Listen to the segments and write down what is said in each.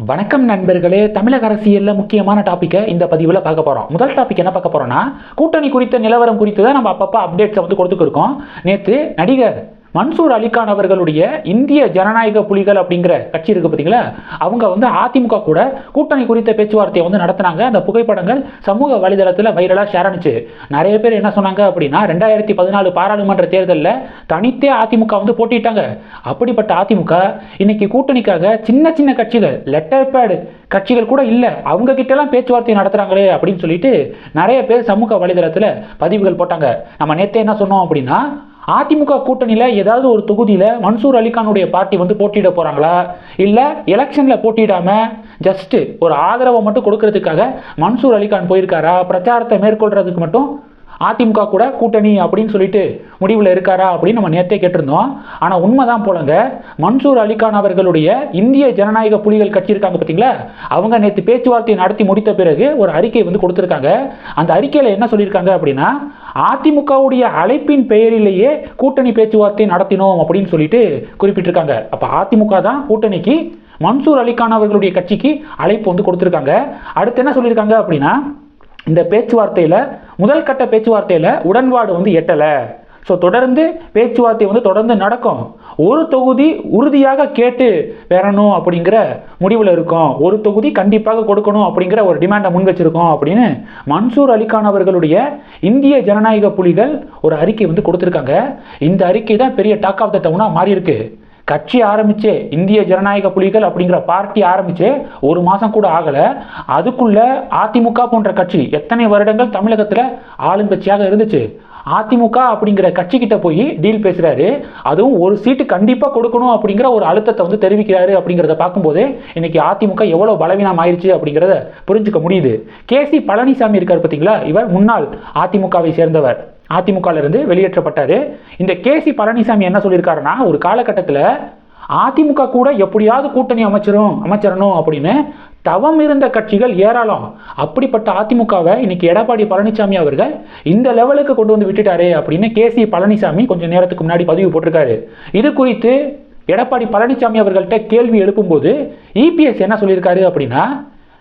வணக்கம் நண்பர்களே தமிழக அரசியலில் முக்கியமான டாப்பிக்கை இந்த பதிவில் பார்க்க போகிறோம் முதல் டாபிக் என்ன பார்க்க போகிறோம்னா கூட்டணி குறித்த நிலவரம் குறித்து தான் நம்ம அப்பப்போ அப்டேட்ஸை வந்து கொடுத்துருக்கோம் நேற்று நடிகர் மன்சூர் அலிகான் அவர்களுடைய இந்திய ஜனநாயக புலிகள் அப்படிங்கிற கட்சி இருக்கு பார்த்தீங்களா அவங்க வந்து அதிமுக கூட கூட்டணி குறித்த பேச்சுவார்த்தையை வந்து நடத்தினாங்க. அந்த புகைப்படங்கள் சமூக வலைதளத்தில் வைரலாக ஷேர் ஆனிச்சு. நிறைய பேர் என்ன சொன்னாங்க அப்படின்னா ரெண்டாயிரத்தி பதினாலு பாராளுமன்ற தேர்தலில் தனித்தே அதிமுக வந்து போட்டிட்டாங்க. அப்படிப்பட்ட அதிமுக இன்னைக்கு கூட்டணிக்காக சின்ன சின்ன கட்சிகள் லெட்டர் பேடு கட்சிகள் கூட இல்லை. அவங்க கிட்டலாம் பேச்சுவார்த்தை நடத்துகிறாங்களே அப்படின்னு சொல்லிட்டு நிறைய பேர் சமூக வலைதளத்தில் பதிவுகள் போட்டாங்க. நம்ம நேற்றே என்ன சொன்னோம் அப்படின்னா அதிமுக கூட்டணியில் ஏதாவது ஒரு தொகுதியில் மன்சூர் அலிகானுடைய பார்ட்டி வந்து போட்டியிட போகிறாங்களா இல்லை எலெக்ஷனில் போட்டியிடாமல் ஜஸ்ட்டு ஒரு ஆதரவை மட்டும் கொடுக்கறதுக்காக மன்சூர் அலிகான் போயிருக்காரா? பிரச்சாரத்தை மேற்கொள்றதுக்கு மட்டும் அதிமுக கூட கூட்டணி அப்படின்னு சொல்லிட்டு முடிவில் இருக்காரா அப்படின்னு நம்ம நேற்றே கேட்டிருந்தோம். ஆனால் உண்மைதான் போலங்க மன்சூர் அலிகான் அவர்களுடைய இந்திய ஜனநாயக புலிகள் கட்சி இருக்காங்க பார்த்தீங்களா அவங்க நேற்று பேச்சுவார்த்தை நடத்தி முடித்த பிறகு ஒரு அறிக்கை வந்து கொடுத்துருக்காங்க. அந்த அறிக்கையில் என்ன சொல்லியிருக்காங்க அப்படின்னா அதிமுகவுடைய அழைப்பின் பெயரிலேயே கூட்டணி பேச்சுவார்த்தை நடத்தினோம் அப்படின்னு சொல்லிட்டு குறிப்பிட்டிருக்காங்க. அப்போ அதிமுக தான் கூட்டணிக்கு மன்சூர் அலிகான் அவர்களுடைய கட்சிக்கு அழைப்பு வந்து கொடுத்துருக்காங்க. அடுத்து என்ன சொல்லியிருக்காங்க அப்படின்னா இந்த பேச்சுவார்த்தையில் முதல் கட்ட பேச்சுவார்த்தையில் உடன்பாடு வந்து எட்டலை. ஸோ தொடர்ந்து பேச்சுவார்த்தை வந்து தொடர்ந்து நடக்கும். ஒரு தொகுதி உறுதியாக கேட்டு பெறணும் அப்படிங்கிற முடிவில் இருக்கும். ஒரு தொகுதி கண்டிப்பாக கொடுக்கணும் அப்படிங்கிற ஒரு டிமாண்டை முன் வச்சிருக்கோம் அப்படின்னு மன்சூர் அலிகான் அவர்களுடைய இந்திய ஜனநாயக புலிகள் ஒரு அறிக்கை வந்து கொடுத்துருக்காங்க. இந்த அறிக்கை தான் பெரிய டாக் ஆஃப் த டவுனாக மாறியிருக்கு. கட்சி ஆரம்பிச்சே இந்திய ஜனநாயக புலிகள் அப்படிங்கிற பார்ட்டி ஆரம்பிச்சே ஒரு மாதம் கூட ஆகலை. அதுக்குள்ள அதிமுக போன்ற கட்சி எத்தனை வருடங்கள் தமிழகத்தில் ஆளுங்கட்சியாக இருந்துச்சு. அதிமுக அப்படிங்கிற கட்சிக்கிட்ட போய் டீல் பேசுகிறாரு அதுவும் ஒரு சீட்டு கண்டிப்பாக கொடுக்கணும் அப்படிங்கிற ஒரு அழுத்தத்தை வந்து தெரிவிக்கிறாரு அப்படிங்கிறத பார்க்கும்போது இன்னைக்கு அதிமுக எவ்வளோ பலவீனம் ஆயிடுச்சு அப்படிங்கிறத புரிஞ்சுக்க முடியுது. கே சி பழனிசாமி இருக்கார் பார்த்தீங்களா? இவர் முன்னாள் அதிமுகவை சேர்ந்தவர். அதிமுகலிருந்து வெளியேற்றப்பட்டார். இந்த கே சி பழனிசாமி என்ன சொல்லியிருக்காருன்னா ஒரு காலகட்டத்தில் அதிமுக கூட எப்படியாவது கூட்டணி அமைச்சிரும் அமைச்சரணும் அப்படின்னு தவம் இருந்த கட்சிகள் ஏராளம். அப்படிப்பட்ட அதிமுகவை இன்னைக்கு எடப்பாடி பழனிசாமி அவர்கள் இந்த லெவலுக்கு கொண்டு வந்து விட்டுட்டாரே அப்படின்னு கே சி பழனிசாமி கொஞ்சம் நேரத்துக்கு முன்னாடி பதிவு போட்டிருக்காரு. இது குறித்து எடப்பாடி பழனிசாமி அவர்கள்ட்ட கேள்வி எழுப்பும்போது இபிஎஸ் என்ன சொல்லியிருக்காரு அப்படின்னா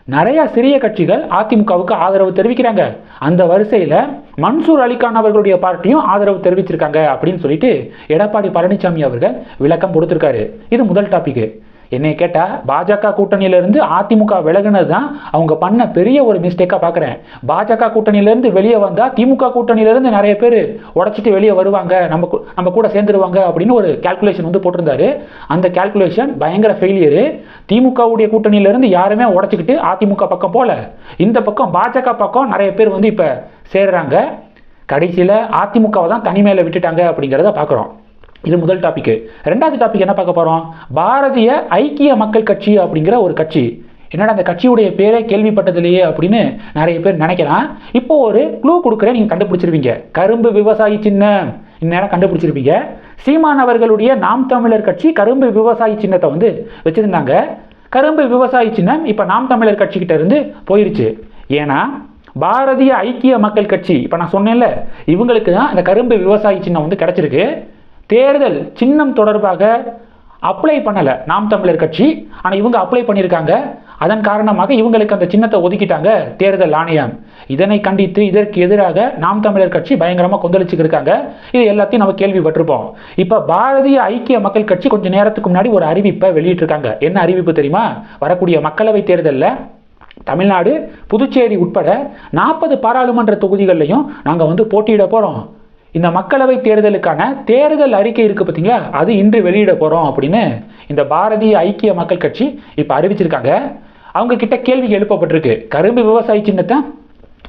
நிறைய சிறிய கட்சிகள் அதிமுகவுக்கு ஆதரவு தெரிவிக்கிறாங்க. அந்த வரிசையில் மன்சூர் அலிகான் அவர்களுடைய பார்ட்டியும் ஆதரவு தெரிவிச்சிருக்காங்க. அப்படின்னு சொல்லிட்டு எடப்பாடி பழனிசாமி அவர்கள் விளக்கம் கொடுத்துருக்காரு. இது முதல் டாபிக் என்னை கேட்டால் பாஜக கூட்டணியிலிருந்து அதிமுக விலகுனது தான் அவங்க பண்ண பெரிய ஒரு மிஸ்டேக்காக பார்க்குறேன் பாஜக கூட்டணியிலேருந்து வெளியே வந்தால் திமுக கூட்டணியிலேருந்து நிறைய பேர் உடச்சிட்டு வெளியே வருவாங்க. நம்ம நம்ம கூட சேர்ந்துருவாங்க அப்படின்னு ஒரு கால்குலேஷன் வந்து போட்டிருந்தாரு. அந்த கால்குலேஷன் பயங்கர ஃபெயிலியரு திமுகவுடைய கூட்டணியிலேருந்து யாருமே உடச்சிக்கிட்டு அதிமுக பக்கம் போகல இந்த பக்கம் பாஜக பக்கம் நிறைய பேர் வந்து இப்போ சேர்றாங்க. கடைசியில் அதிமுகவை தான் தனிமையில் விட்டுட்டாங்க அப்படிங்கிறத பார்க்குறோம் இது முதல் டாபிக் ரெண்டாவது டாபிக் என்ன பார்க்க போகிறோம் பாரதிய ஐக்கிய மக்கள் கட்சி அப்படிங்கிற ஒரு கட்சி. என்னடா அந்த கட்சியுடைய பேரே கேள்விப்பட்டதில்லையே அப்படின்னு நிறைய பேர் நினைக்கலாம். இப்போ ஒரு க்ளூ கொடுக்குறேன் நீங்கள் கண்டுபிடிச்சிருவீங்க கரும்பு விவசாயி சின்னம். இந்நேரம் கண்டுபிடிச்சிருப்பீங்க? சீமான் அவர்களுடைய நாம் தமிழர் கட்சி கரும்பு விவசாயி சின்னத்தை வந்து வச்சுருந்தாங்க. கரும்பு விவசாயி சின்னம் இப்போ நாம் தமிழர் கட்சிக்கிட்ட இருந்து போயிருச்சு. ஏன்னா பாரதிய ஐக்கிய மக்கள் கட்சி இப்போ நான் சொன்னேன்ல இவங்களுக்கு தான் அந்த கரும்பு விவசாயி சின்னம் வந்து கிடச்சிருக்கு. தேர்தல் சின்னம் தொடர்பாக அப்ளை பண்ணலை. நாம் தமிழர் கட்சி. ஆனால் இவங்க அப்ளை பண்ணியிருக்காங்க. அதன் காரணமாக இவங்களுக்கு அந்த சின்னத்தை ஒதுக்கிட்டாங்க தேர்தல் ஆணையம். இதனை கண்டித்து இதற்கு எதிராக நாம் தமிழர் கட்சி பயங்கரமாக கொந்தளிச்சுக்கிருக்காங்க இது எல்லாத்தையும் நம்ம கேள்விப்பட்டிருப்போம். இப்போ பாரதிய ஐக்கிய மக்கள் கட்சி கொஞ்சம் நேரத்துக்கு முன்னாடி ஒரு அறிவிப்பை வெளியிட்டிருக்காங்க. என்ன அறிவிப்பு தெரியுமா? வரக்கூடிய மக்களவை தேர்தலில் தமிழ்நாடு புதுச்சேரி உட்பட நாற்பது பாராளுமன்ற தொகுதிகள்லையும் நாங்கள் வந்து போட்டியிட போகிறோம் இந்த மக்களவை தேர்தலுக்கான தேர்தல் அறிக்கை இருக்குது பார்த்தீங்களா அது இன்று வெளியிட போகிறோம் அப்படின்னு இந்த பாரதிய ஐக்கிய மக்கள் கட்சி இப்போ அறிவிச்சிருக்காங்க. அவங்க கிட்ட கேள்வி எழுப்பப்பட்டிருக்கு. கரும்பு விவசாயி சின்னத்தை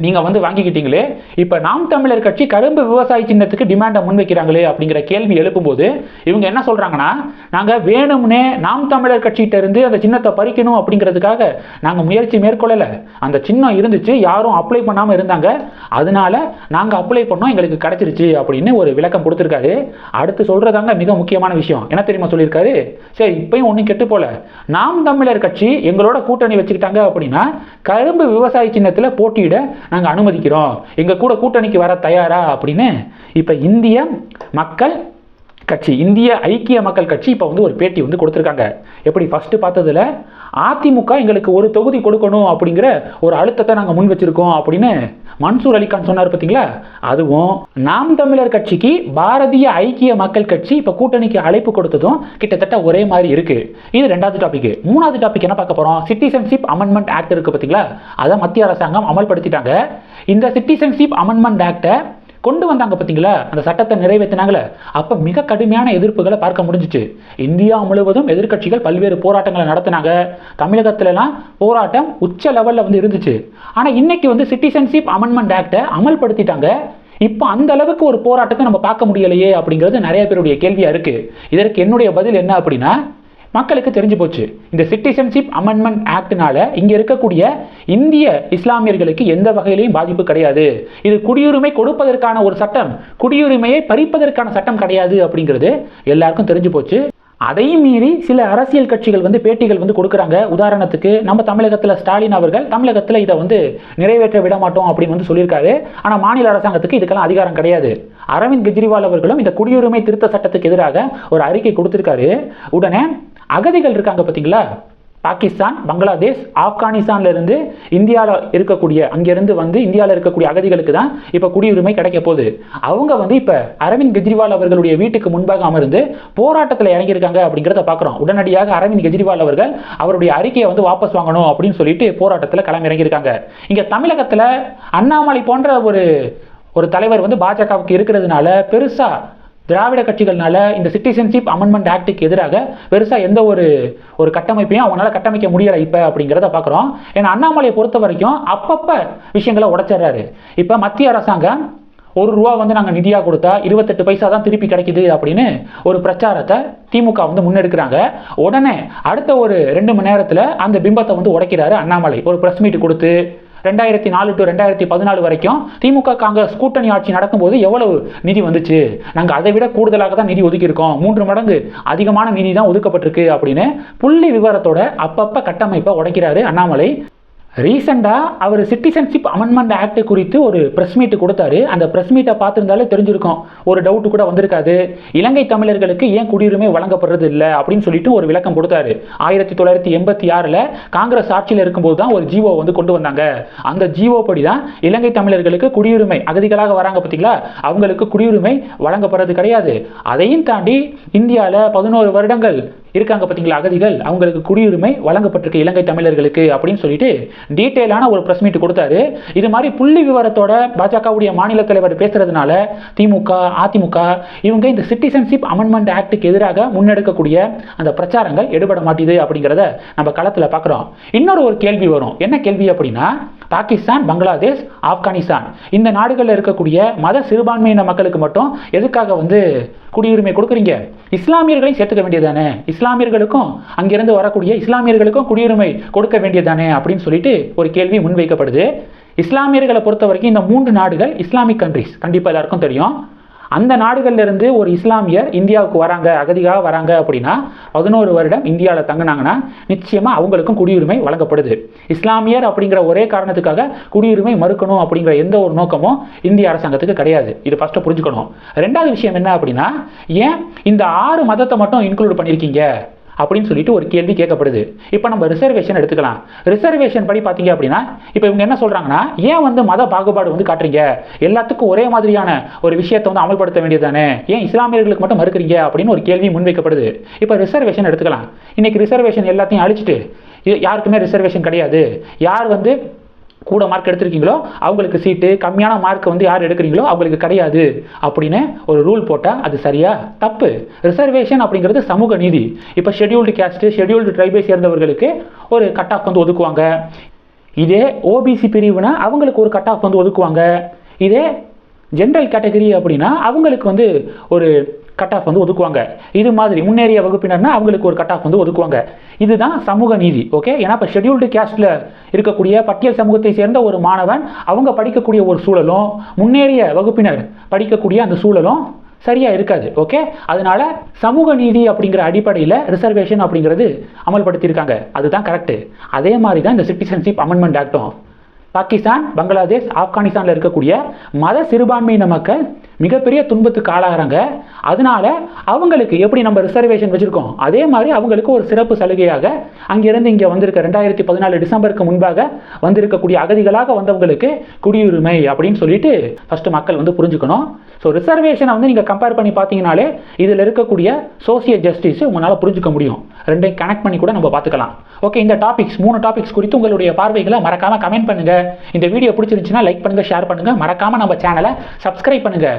நீங்கள் வந்து வாங்கிக்கிட்டீங்களே இப்போ நாம் தமிழர் கட்சி கரும்பு விவசாய சின்னத்துக்கு டிமாண்டை முன்வைக்கிறாங்களே அப்படிங்கிற கேள்வி எழுப்பும்போது இவங்க என்ன சொல்கிறாங்கன்னா நாங்கள் வேணும்னே நாம் தமிழர் கட்சிகிட்ட இருந்து அந்த சின்னத்தை பறிக்கணும் அப்படிங்கிறதுக்காக நாங்கள் முயற்சி மேற்கொள்ளலை. அந்த சின்னம் இருந்துச்சு யாரும் அப்ளை பண்ணாமல் இருந்தாங்க. அதனால நாங்கள் அப்ளை பண்ணோம் எங்களுக்கு கிடச்சிருச்சு அப்படின்னு ஒரு விளக்கம் கொடுத்துருக்காரு. அடுத்து சொல்கிறதாங்க மிக முக்கியமான விஷயம். என்ன தெரியுமா சொல்லியிருக்காரு? சரி இப்பயும் ஒன்றும் கெட்டு போல. நாம் தமிழர் கட்சி எங்களோட கூட்டணி வச்சுக்கிட்டாங்க அப்படின்னா கரும்பு விவசாய சின்னத்தில் போட்டியிட நாங்கள் அனுமதிக்கிறோம். எங்கள் கூட கூட்டணிக்கு வர தயாரா? அப்படின்னு இப்போ இந்திய மக்கள் கட்சி இந்திய ஐக்கிய மக்கள் கட்சி இப்போ வந்து ஒரு பேட்டி வந்து கொடுத்துருக்காங்க. எப்படி? ஃபஸ்ட்டு பார்த்ததுல அதிமுக எங்களுக்கு ஒரு தொகுதி கொடுக்கணும் அப்படிங்கிற ஒரு அழுத்தத்தை நாங்கள் முன் வச்சிருக்கோம் அப்படின்னு மன்சூர் அலிகான் சொன்னார் பார்த்தீங்களா அதுவும் நாம் தமிழர் கட்சிக்கு பாரதிய ஐக்கிய மக்கள் கட்சி இப்போ கூட்டணிக்கு அழைப்பு கொடுத்ததும் கிட்டத்தட்ட ஒரே மாதிரி இருக்கு. இது ரெண்டாவது டாபிக் மூணாவது டாபிக் என்ன பார்க்க போறோம்? சிட்டிசன்ஷிப் அமெண்ட்மெண்ட் ஆக்ட் இருக்கு பார்த்தீங்களா அதை மத்திய அரசாங்கம் அமல்படுத்திட்டாங்க. இந்த சிட்டிசன்ஷிப் அமெண்ட்மெண்ட் ஆக்டை கொண்டு வந்தாங்க பார்த்தீங்களா அந்த சட்டத்தை நிறைவேற்றினாங்களே அப்போ மிக கடுமையான எதிர்ப்புகளை பார்க்க முடிஞ்சிச்சு. இந்தியா முழுவதும் எதிர்க்கட்சிகள் பல்வேறு போராட்டங்களை நடத்தினாங்க. தமிழகத்துலலாம் போராட்டம் உச்ச லெவலில் வந்து இருந்துச்சு. ஆனால் இன்னைக்கு வந்து சிட்டிசன்ஷிப் அமெண்ட்மெண்ட் ஆக்டை அமல்படுத்திட்டாங்க. இப்போ அந்த அளவுக்கு ஒரு போராட்டத்தை நம்ம பார்க்க முடியலையே அப்படிங்கிறது நிறைய பேருடைய கேள்வியாக இருக்குது இதற்கு என்னுடைய பதில் என்ன அப்படின்னா மக்களுக்கு தெரிஞ்சு போச்சு. இந்த சிட்டிசன்ஷிப் அமெண்ட்மெண்ட் ஆக்டினால இங்கே இருக்கக்கூடிய இந்திய இஸ்லாமியர்களுக்கு எந்த வகையிலையும் பாதிப்பு கிடையாது. இது குடியுரிமை கொடுப்பதற்கான ஒரு சட்டம். குடியுரிமையை பறிப்பதற்கான சட்டம் கிடையாது அப்படிங்கிறது எல்லாருக்கும் தெரிஞ்சு போச்சு. அதையும் மீறி சில அரசியல் கட்சிகள் வந்து பேட்டிகள் வந்து கொடுக்குறாங்க. உதாரணத்துக்கு நம்ம தமிழகத்தில் ஸ்டாலின் அவர்கள் தமிழகத்தில் இதை வந்து நிறைவேற்ற விட மாட்டோம் அப்படின்னு வந்து சொல்லியிருக்காரு. ஆனால் மாநில அரசாங்கத்துக்கு இதுக்கெல்லாம் அதிகாரம் கிடையாது. அரவிந்த் கெஜ்ரிவால் அவர்களும் இந்த குடியுரிமை திருத்த சட்டத்துக்கு எதிராக ஒரு அறிக்கை கொடுத்திருக்காரு. உடனே அகதிகள் இருக்காங்க பார்த்தீங்களா? பாகிஸ்தான் பங்களாதேஷ் ஆப்கானிஸ்தான்லேருந்து இந்தியாவில் இருக்கக்கூடிய அங்கேருந்து வந்து இந்தியாவில் இருக்கக்கூடிய அகதிகளுக்கு தான் இப்போ குடியுரிமை கிடைக்க போகுது. அவங்க வந்து இப்போ அரவிந்த் கெஜ்ரிவால் அவர்களுடைய வீட்டுக்கு முன்பாக அமர்ந்து போராட்டத்தில் இறங்கியிருக்காங்க அப்படிங்கிறத பார்க்குறோம் உடனடியாக அரவிந்த் கெஜ்ரிவால் அவர்கள் அவருடைய அறிக்கையை வந்து வாபஸ் வாங்கணும் அப்படின்னு சொல்லிட்டு போராட்டத்தில் களம் இறங்கியிருக்காங்க. இங்கே தமிழகத்தில் அண்ணாமலை போன்ற ஒரு ஒரு தலைவர் வந்து பாஜகவுக்கு இருக்கிறதுனால பெருசாக திராவிட கட்சிகள்னால இந்த சிட்டிசன்ஷிப் அமெண்ட்மெண்ட் ஆக்டுக்கு எதிராக பெருசாக எந்த ஒரு ஒரு கட்டமைப்பையும் அவங்களால கட்டமைக்க முடியலை இப்போ அப்படிங்கிறத பார்க்குறோம் ஏன்னா அண்ணாமலையை பொறுத்த வரைக்கும் அப்பப்போ விஷயங்களை உடைச்சிடுறாரு. இப்போ மத்திய அரசாங்கம் ஒரு ரூபா வந்து நாங்கள் நிதியாக கொடுத்தா இருபத்தெட்டு பைசா தான் திருப்பி கிடைக்குது அப்படின்னு ஒரு பிரச்சாரத்தை திமுக வந்து முன்னெடுக்கிறாங்க. உடனே அடுத்த ஒரு ரெண்டு மணி நேரத்தில் அந்த பிம்பத்தை வந்து உடைக்கிறாரு அண்ணாமலை. ஒரு ப்ரெஸ் மீட் கொடுத்து ரெண்டாயிரத்தி நாலு டு ரெண்டாயிரத்தி பதினாலு வரைக்கும் திமுக காங்கிரஸ் கூட்டணி ஆட்சி நடக்கும்போது எவ்வளவு நிதி வந்துச்சு? நாங்கள் அதை விட கூடுதலாக தான் நிதி ஒதுக்கியிருக்கோம். மூன்று மடங்கு அதிகமான நிதி தான் ஒதுக்கப்பட்டிருக்கு அப்படின்னு புள்ளி விவரத்தோட அப்பப்போ கட்டமைப்பை உடைக்கிறாரு அண்ணாமலை. ரீசெண்டாக அவர் சிட்டிசன்ஷிப் அமெண்ட்மெண்ட் ஆக்ட் குறித்து ஒரு ப்ரெஸ் மீட் கொடுத்தாரு. அந்த ப்ரெஸ் மீட்டை பார்த்துருந்தாலே தெரிஞ்சிருக்கும். ஒரு டவுட்டு கூட வந்திருக்காது. இலங்கை தமிழர்களுக்கு ஏன் குடியுரிமை வழங்கப்படுறது இல்லை அப்படின்னு சொல்லிட்டு ஒரு விளக்கம் கொடுத்தாரு. ஆயிரத்தி தொள்ளாயிரத்தி எண்பத்தி ஆறில் காங்கிரஸ் ஆட்சியில் இருக்கும்போது தான் ஒரு ஜீவோ வந்து கொண்டு வந்தாங்க. அந்த ஜீவோ படி தான் இலங்கை தமிழர்களுக்கு குடியுரிமை அகதிகளாக வராங்க பார்த்தீங்களா அவங்களுக்கு குடியுரிமை வழங்கப்படுறது கிடையாது. அதையும் தாண்டி இந்தியாவில் பதினோரு வருடங்கள் இருக்காங்க பார்த்தீங்களா அகதிகள்? அவங்களுக்கு குடியுரிமை வழங்கப்பட்டிருக்கு இலங்கை தமிழர்களுக்கு அப்படின்னு சொல்லிட்டு டீட்டெயிலான ஒரு ப்ரெஸ் மீட் கொடுத்தாரு. இது மாதிரி புள்ளி விவரத்தோட பாஜகவுடைய மாநில தலைவர் பேசுறதுனால திமுக அதிமுக இவங்க இந்த சிட்டிசன்ஷிப் அமெண்ட்மெண்ட் ஆக்டுக்கு எதிராக முன்னெடுக்கக்கூடிய அந்த பிரச்சாரங்கள் எடுபட மாட்டேது அப்படிங்கிறத நம்ம களத்தில் பார்க்குறோம் இன்னொரு ஒரு கேள்வி வரும். என்ன கேள்வி அப்படின்னா பாகிஸ்தான் பங்களாதேஷ் ஆப்கானிஸ்தான் இந்த நாடுகளில் இருக்கக்கூடிய மத சிறுபான்மையின மக்களுக்கு மட்டும் எதுக்காக வந்து குடியுரிமை கொடுக்குறீங்க? இஸ்லாமியர்களையும் சேர்த்துக்க வேண்டியதானே இஸ்லாமியர்களுக்கும் அங்கிருந்து வரக்கூடிய இஸ்லாமியர்களுக்கும் குடியுரிமை கொடுக்க வேண்டியதானே அப்படின்னு சொல்லிட்டு ஒரு கேள்வி முன்வைக்கப்படுது. இஸ்லாமியர்களை பொறுத்த வரைக்கும் இந்த மூன்று நாடுகள் இஸ்லாமிக் கண்ட்ரிஸ் கண்டிப்பாக எல்லாருக்கும் தெரியும். அந்த நாடுகள்லேருந்து ஒரு இஸ்லாமியர் இந்தியாவுக்கு வராங்க அகதியாக வராங்க அப்படின்னா பதினோரு வருடம் இந்தியாவில் தங்கினாங்கன்னா நிச்சயமாக அவங்களுக்கும் குடியுரிமை வழங்கப்படுது. இஸ்லாமியர் அப்படிங்கிற ஒரே காரணத்துக்காக குடியுரிமை மறுக்கணும் அப்படிங்கிற எந்த ஒரு நோக்கமும் இந்திய அரசாங்கத்துக்கு கிடையாது. இது ஃபஸ்ட்டு புரிஞ்சுக்கணும். ரெண்டாவது விஷயம் என்ன அப்படின்னா ஏன் இந்த ஆறு மதத்தை மட்டும் இன்க்ளூட் பண்ணியிருக்கீங்க? அப்படின்னு சொல்லிட்டு ஒரு கேள்வி கேட்கப்படுது. இப்போ நம்ம ரிசர்வேஷன் எடுத்துக்கலாம். ரிசர்வேஷன் படி பார்த்தீங்க அப்படின்னா இப்போ இவங்க என்ன சொல்கிறாங்கன்னா ஏன் வந்து மத பாகுபாடு வந்து காட்டுறீங்க? எல்லாத்துக்கும் ஒரே மாதிரியான ஒரு விஷயத்தை வந்து அமல்படுத்த வேண்டியதானே ஏன் இஸ்லாமியர்களுக்கு மட்டும் மறுக்கிறீங்க? அப்படின்னு ஒரு கேள்வி முன்வைக்கப்படுது. இப்போ ரிசர்வேஷன் எடுத்துக்கலாம். இன்னைக்கு ரிசர்வேஷன் எல்லாத்தையும் அழிச்சிட்டு இது யாருக்குமே ரிசர்வேஷன் கிடையாது. யார் வந்து கூட மார்க் எடுத்திருக்கீங்களோ அவங்களுக்கு சீட்டு கம்மியான மார்க் வந்து யார் எடுக்கிறீங்களோ அவங்களுக்கு கிடையாது அப்படின்னு ஒரு ரூல் போட்டால் அது சரியா? தப்பு. ரிசர்வேஷன் அப்படிங்கிறது சமூக நீதி. இப்போ ஷெட்யூல்டு கேஸ்ட்டு ஷெட்யூல்டு ட்ரைபை சேர்ந்தவர்களுக்கு ஒரு கட் ஆஃப் வந்து ஒதுக்குவாங்க. இதே ஓபிசி பிரிவுனா அவங்களுக்கு ஒரு கட் ஆஃப் வந்து ஒதுக்குவாங்க. இதே ஜென்ரல் கேட்டகரி அப்படின்னா அவங்களுக்கு வந்து ஒரு கட் ஆஃப் வந்து ஒதுக்குவாங்க. இது மாதிரி முன்னேறிய வகுப்பினர்னா அவங்களுக்கு ஒரு கட் ஆஃப் வந்து ஒதுக்குவாங்க. இதுதான் சமூக நீதி ஓகே ஏன்னா இப்போ ஷெட்யூல்டு கேஸ்டில் இருக்கக்கூடிய பட்டியல் சமூகத்தை சேர்ந்த ஒரு மாணவன் அவங்க படிக்கக்கூடிய ஒரு சூழலும் முன்னேறிய வகுப்பினர் படிக்கக்கூடிய அந்த சூழலும் சரியாக இருக்காது ஓகே அதனால சமூக நீதி அப்படிங்கிற அடிப்படையில் ரிசர்வேஷன் அப்படிங்கிறது அமல்படுத்தியிருக்காங்க. அதுதான் கரெக்டு அதே மாதிரி தான் இந்த சிட்டிசன்ஷிப் அமெண்ட்மெண்ட் ஆக்டும் பாகிஸ்தான் பங்களாதேஷ் ஆப்கானிஸ்தானில் இருக்கக்கூடிய மத சிறுபான்மையின மக்கள் மிகப்பெரிய துன்பத்துக்கு ஆளாகிறாங்க. அதனால அவங்களுக்கு எப்படி நம்ம ரிசர்வேஷன் வச்சுருக்கோம்? அதே மாதிரி அவங்களுக்கு ஒரு சிறப்பு சலுகையாக அங்கிருந்து இங்கே வந்திருக்க ரெண்டாயிரத்தி பதினாலு டிசம்பருக்கு முன்பாக வந்திருக்கக்கூடிய அகதிகளாக வந்தவங்களுக்கு குடியுரிமை அப்படின்னு சொல்லிட்டு ஃபஸ்ட்டு மக்கள் வந்து புரிஞ்சுக்கணும். ஸோ ரிசர்வேஷனை வந்து நீங்கள் கம்பேர் பண்ணி பார்த்தீங்கனாலே இதில் இருக்கக்கூடிய சோசியல் ஜஸ்டிஸ் உங்களால் புரிஞ்சுக்க முடியும். ரெண்டையும் கனெக்ட் பண்ணி கூட நம்ம பார்த்துக்கலாம். ஓகே இந்த டாபிக்ஸ் மூணு டாபிக்ஸ் குறித்து உங்களுடைய பார்வைகளை மறக்காமல் கமெண்ட் பண்ணுங்கள் இந்த வீடியோ பிடிச்சிருந்துச்சுன்னா லைக் பண்ணுங்கள் ஷேர் பண்ணுங்கள் மறக்காமல் நம்ம சேனலை சப்ஸ்கிரைப் பண்ணுங்கள்